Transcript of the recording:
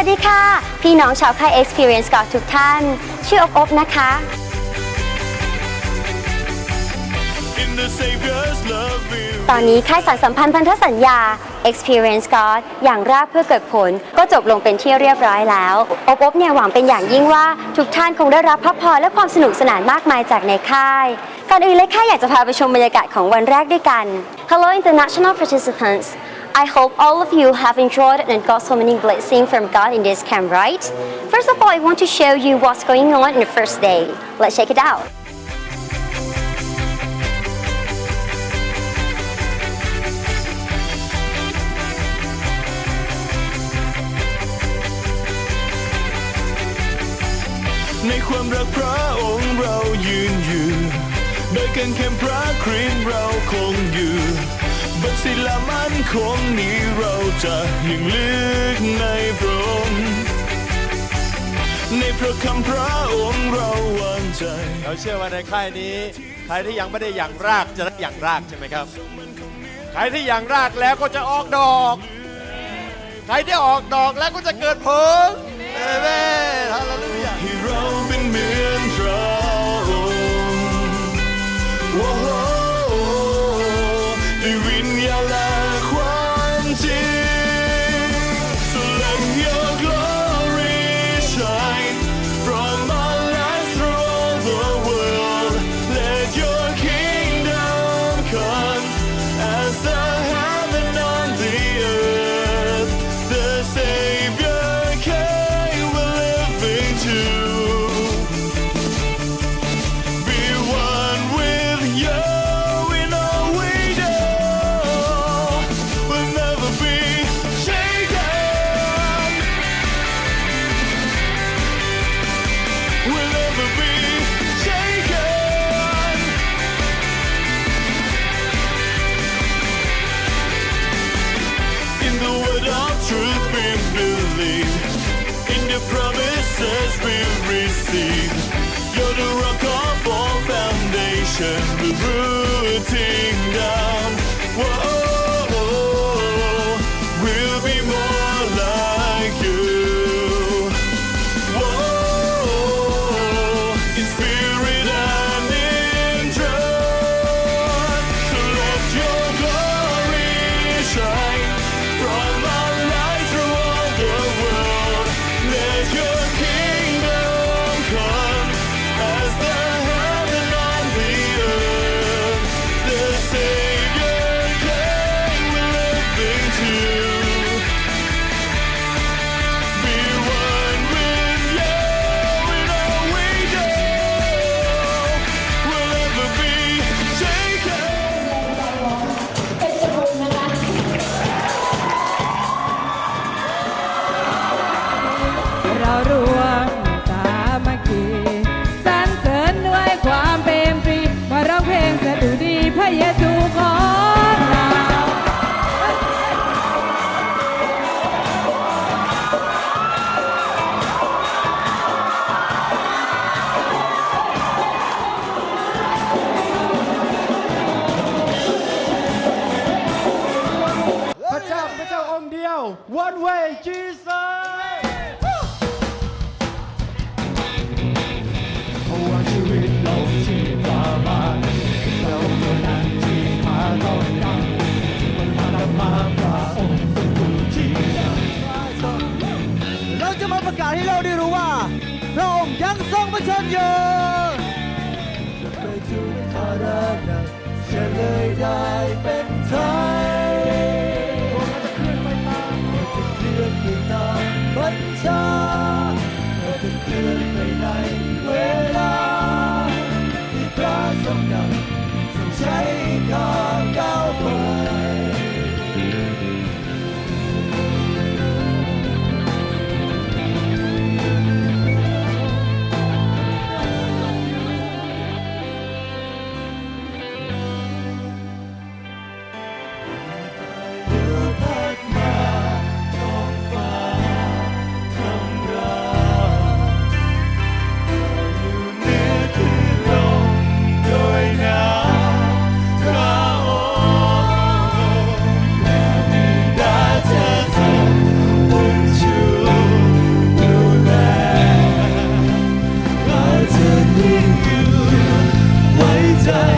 วัสดีค่ะ พี่น้องชาวค่าย Experience ก่อทุกท่าน ชื่ออบอบนะคะ in the Savior's love will ตอนนี้ค่ายสารสัมพันธ์พันธสัญญา Experience God อย่างรากเพื่อเกิดผลก็จบลงเป็นที่เรียบร้อยแล้วอบอบเนี่ยหวังเป็นอย่างยิ่งว่าทุกท่านคงได้รับพระพรและความสนุกสนานมากมายจากในค่ายก่อนอื่นเลยค่ายอยากจะพาไปชมบรรยากาศของวันแรกด้วยกัน Hello international participants I hope all of you have enjoyed and got so many blessings from God in this camp, right? First of all, I want to show you what's going on in the first day. Let's check it out. ในความรักพระองค์เรายืนอยู่โดยกันแค่พระคริสต์เราคงอยู่ บนศิลามันคงนี้เราจะยิ่งลึกในพระองค์ในพระคำพระองค์เราวางใจ เราเชื่อว่าในค่ายนี้ ใครที่ยังไม่ได้อย่างรากจะได้อย่างรากใช่ไหมครับ ใครที่อย่างรากแล้วก็จะออกดอก ใครที่ออกดอกแล้วก็จะเกิดผลเอเมนฮาเล promises we receive. You're the rock of all foundation. We're rooting down. Whoa, now, one way, Jesus! Woo! เราจะมาประกาศให้เราได้รู้ว่าพระองค์ยังทรงประชนอยู่ จะไปจูนคาราดาเฉลย the good they like. ที่อยู่ไว้ใจ